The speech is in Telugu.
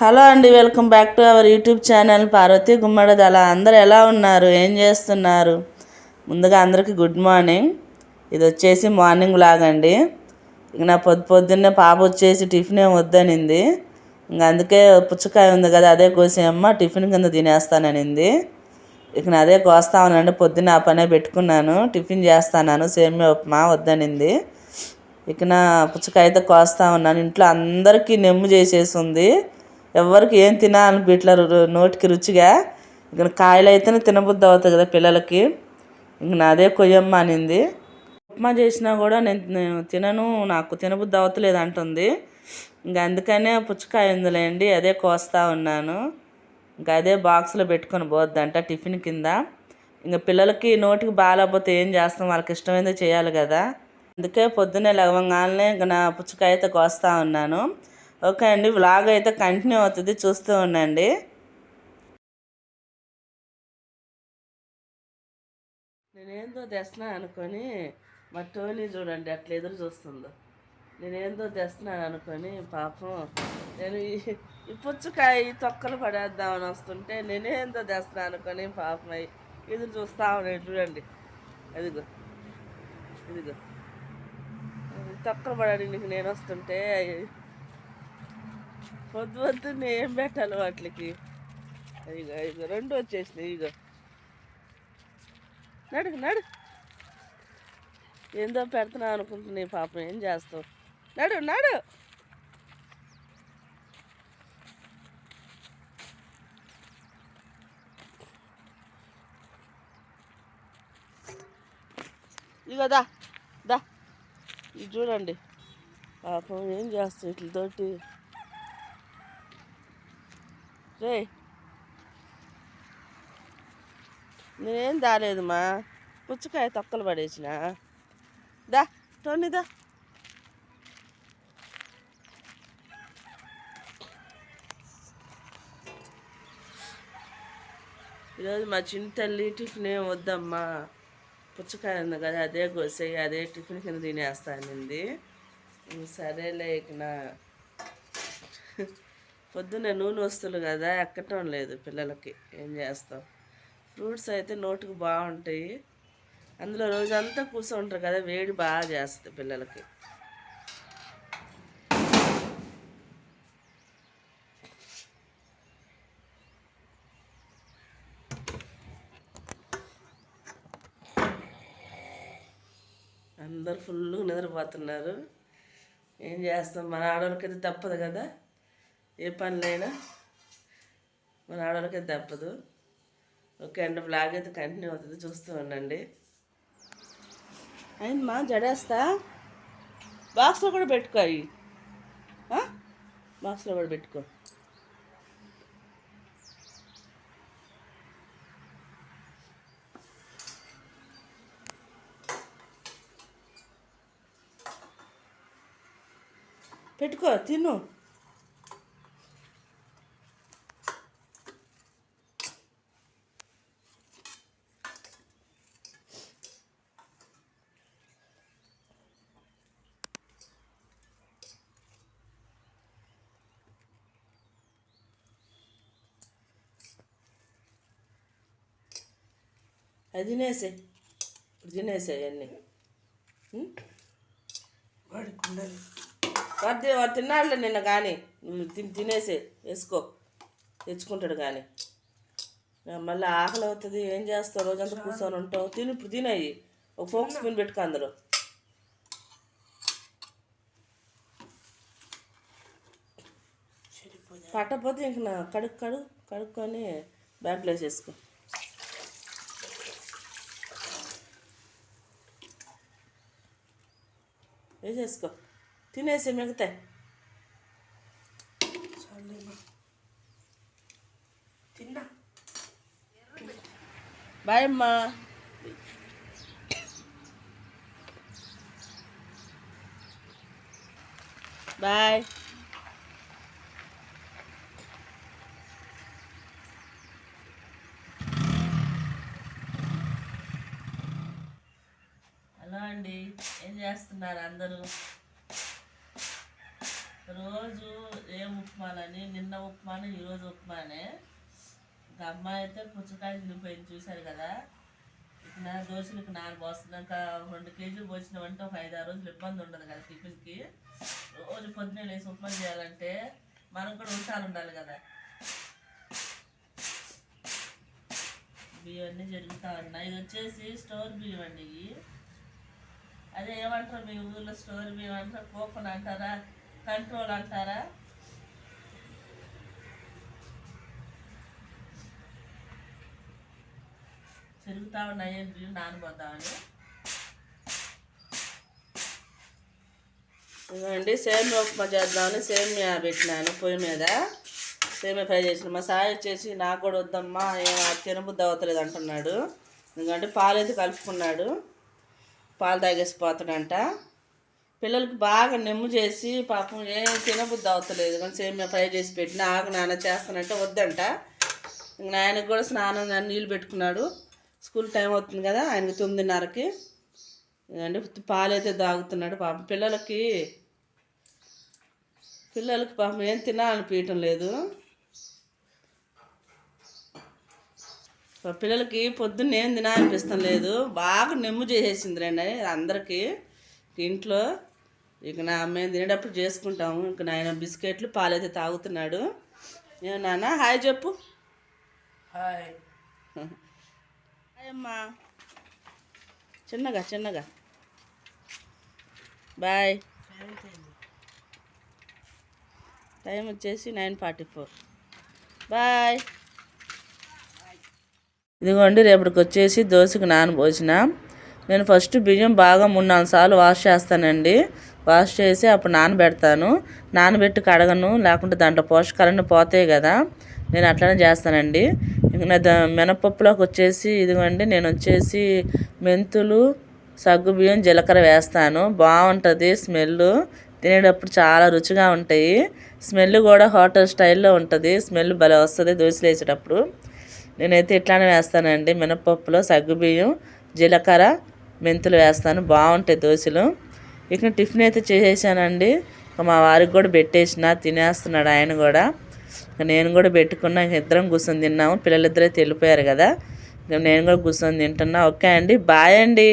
హలో అండి welcome back to our YouTube channel Parvathi Gummadidala. అందరు ఎలా ఉన్నారు? ఏం చేస్తున్నారు? ముందుగా అందరికీ గుడ్ మార్నింగ్. ఇది వచ్చేసి మార్నింగ్ లాగ్ అండి. ఇక నా పొద్దు పొద్దున్నే పాప వచ్చేసి టిఫిన్ ఏం వద్దనింది. ఇంక అందుకే పుచ్చకాయ ఉంది కదా అదే కోసేయమ్మ టిఫిన్ కింద తినేస్తాననింది. ఇక నేను అదే కోస్తామనండి పొద్దున్న ఆ పనే పెట్టుకున్నాను టిఫిన్ చేస్తాను సేమియా ఉప్మా వద్దనింది. ఇక నా పుచ్చకాయ అయితే కోస్తా ఉన్నాను. ఇంట్లో అందరికీ నెమ్ము చేసేసి ఉంది. ఎవరికి ఏం తినాలని తినాలనిపించట్ల నోటికి రుచిగా. ఇక కాయలు అయితేనే తినబుద్ధి అవుతుంది కదా పిల్లలకి. ఇంక నాదే కొయ్యమ్మ అనింది. ఉప్మా చేసినా కూడా నేను నేను తినను నాకు తినబుద్ధి అవతలేదు అంటుంది. ఇంకా అందుకనే పుచ్చకాయ ఉందిలేండి అదే కోస్తా ఉన్నాను. ఇంకా అదే బాక్స్లో పెట్టుకొని పోద్దంట టిఫిన్ కింద. ఇంకా పిల్లలకి నోటికి బాగాలేకపోతే ఏం చేస్తాం? వాళ్ళకి ఇష్టమైందే చేయాలి కదా. అందుకే పొద్దున్నే లవంగానే ఇంకా నా పుచ్చకాయ అయితే కోస్తా ఉన్నాను. ఓకే అండి వ్లాగ్ అయితే కంటిన్యూ అవుతుంది చూస్తూ ఉండండి. నేనేందో తెస్తున్నా అనుకొని మా టోనీ చూడండి అట్లా ఎదురు చూస్తుందో. నేనేందో తెస్తున్నాను అనుకొని పాపం నేను ఈ- పుచ్చకాయ తొక్కలు పడేద్దామని వస్తుంటే నేనేందో తెస్తున్నాను అనుకొని పాపం ఎదురు చూస్తా ఉన్నాడు చూడండి. అదిగో ఇదిగో. ఈ తొక్కలు పడడానికి నేను వస్తుంటే పొద్దు పొద్దున్నే ఏం పెట్టాలి వాటికి. ఇగో ఇగో రెండు వచ్చేసినాయి ఇగో. నడు నడు. ఏందో పెడుతున్నావు అనుకుంటున్నాయి పాపం ఏం చేస్తావు? నడు నడు. ఇగో దా దా. ఇది చూడండి. పాపం ఏం చేస్తావు ఇట్లతోటి? రే. నేనేం దాలేదుమా? పుచ్చకాయ తొక్కలు పడేసిన. దా టోనీ దా. ఈరోజు మా చిన్న తల్లి టిఫిన్ ఏం వద్దమ్మా. పుచ్చకాయ ఉంది కదా అదే కోసేయి అదే టిఫిన్ కింద తినేస్తానంది సరే సరేలే ఇక నా. పొద్దున్నే నూనె వస్తువులు కదా ఎక్కటం లేదు పిల్లలకి. ఏం చేస్తాం? ఫ్రూట్స్ అయితే నోటుకు బాగుంటాయి. అందులో రోజంతా కూర్చుంటారు కదా వేడి బాగా చేస్తుంది పిల్లలకి. అందరు ఫుల్గా నిద్రపోతున్నారు. ఏం చేస్తాం? మన ఆడవాళ్ళకైతే తప్పదు కదా. ఏ పనులైనా మన ఆడవాళ్ళకైతే తప్పదు. ఓకే అండి బ్లాగ్ అయితే కంటిన్యూ అవుతుంది. చూస్తూ ఉండండి. అయిన మా జడేస్తా? బాక్స్లో కూడా పెట్టుకో అవి. బాక్స్లో కూడా పెట్టుకో. పెట్టుకో తిను. అది తినేసే. ఇప్పుడు తినేసే అవన్నీ వాడు వాడు తిన్నాడులే నిన్న కానీ. నువ్వు తిని తినేసే. వేసుకో. తెచ్చుకుంటాడు కానీ. మళ్ళీ ఆకలి అవుతుంది. ఏం చేస్తావు? రోజంతా కూర్చొని ఉంటావు. తిని ఇప్పుడు తినయి ఒక ఫోక్ స్పూన్ పెట్టుకో అందరూ పట్టకపోతే ఇంక నా కడుక్కు కడు కడుక్కొని బ్యాగ్లో వేసేసుకో. వేసేసుకో తినేసి మిగతాయి తిన్నా బాయ్ అమ్మా బాయ్ హలో అండి చేస్తున్నారు అందరూ. రోజు ఏం ఉప్మాలని నిన్న ఉప్మాని ఈరోజు ఉప్మానే. ఇంకా అమ్మాయి అయితే పుచ్చకాయలు తినిపోయింది చూశారు కదా. నా దోశలకు నాన్న పోస్తున్నాక రెండు కేజీలు పోసినామంటే ఒక ఐదు ఆరు రోజులు ఇబ్బంది ఉండదు కదా టిఫిన్కి. రోజు పొద్దున్నే లేసి ఉప్మా చేయాలంటే మనం కూడా ఉంటారు ఉండాలి కదా. బియ్యం అన్నీ జరుగుతూ ఉన్నాయి. ఇది వచ్చేసి స్టోర్ బియ్యం అండి ఇవి అదే ఏమంటారు మీ ఊళ్ళో స్టోరీ మేము అంటారా కూపన్ అంటారా? కంట్రోల్ అంటారా? తిరుగుతా ఉన్నాయని బియ్యం నానబోద్దామని ఇవ్వండి సేమియా ఉప్మా చేద్దామని సేమియా పెట్టినాను పొయ్యి మీద. సేమియా ఫ్రై చేసిన మా సాయి వచ్చేసి నాకు కూడా వద్దమ్మా తినబుద్ధి అవ్వట్లేదు అంటున్నాడు. ఎందుకంటే పాలు అయితే కలుపుకున్నాడు. పాలు తాగేసిపోతాడంట. పిల్లలకు పిల్లలకి బాగా నెమ్ము చేసి పాపం ఏం తినబుద్ధి అవుతలేదు. కానీ సేమియా ఫ్రై చేసి పెట్టిన ఆకు నాన్న చేస్తానంటే వద్దంట. ఇంక ఆయనకు కూడా స్నానం కానీ నీళ్ళు పెట్టుకున్నాడు. స్కూల్ టైం అవుతుంది కదా ఆయనకి తొమ్మిదిన్నరకి. అంటే పాలైతే తాగుతున్నాడు పాపం. పిల్లలకి పిల్లలకి పాపం ఏం తినాలనిపించటం లేదు. పిల్లలకి పొద్దున్న ఏం తినాలనిపిస్తాం లేదు. బాగా నెమ్ము చేసేసింది రండి. అందరికీ ఇంట్లో ఇక నా మేము తినేటప్పుడు చేసుకుంటాము. ఇంక నాయన బిస్కెట్లు పాలైతే తాగుతున్నాడు. ఏ నాన్న హాయ్ చెప్పు. హాయ్. హాయ్ అమ్మా. చిన్నగా చిన్నగా. బాయ్. టైం వచ్చేసి నైన్ ఫార్టీ ఫోర్. బాయ్. ఇదిగోండి రేపటికి వచ్చేసి దోశకు నానబోసిన. నేను ఫస్ట్ బియ్యం బాగా మూడు నాలుగు సార్లు వాష్ చేస్తానండి. వాష్ చేసి అప్పుడు నానబెడతాను. నానబెట్టి కడగను లేకుంటే దాంట్లో పోషకాలన్నీ పోతాయి కదా. నేను అట్లనే చేస్తానండి. నా ద- మినపప్పులోకి వచ్చేసి ఇదిగోండి నేను వచ్చేసి మెంతులు సగ్గు బియ్యం జీలకర్ర వేస్తాను. బాగుంటుంది స్మెల్ తినేటప్పుడు చాలా రుచిగా ఉంటాయి. స్మెల్ కూడా హోటల్ స్టైల్లో ఉంటుంది. స్మెల్ భలే వస్తుంది దోశలు వేసేటప్పుడు. నేనైతే ఇట్లానే వేస్తానండి. మినపప్పులో సగ్గుబియ్యం జీలకర్ర మెంతులు వేస్తాను. బాగుంటాయి దోశలు. ఇక టిఫిన్ అయితే చేసేసానండి. మా వారికి కూడా పెట్టేసిన తినేస్తున్నాడు ఆయన కూడా. నేను కూడా పెట్టుకున్నా ఇద్దరం కూర్చొని తిన్నాము. పిల్లలిద్దరైతే వెళ్ళిపోయారు కదా. నేను కూడా కూర్చొని తింటున్నా. ఓకే అండి. బాయ్ అండి.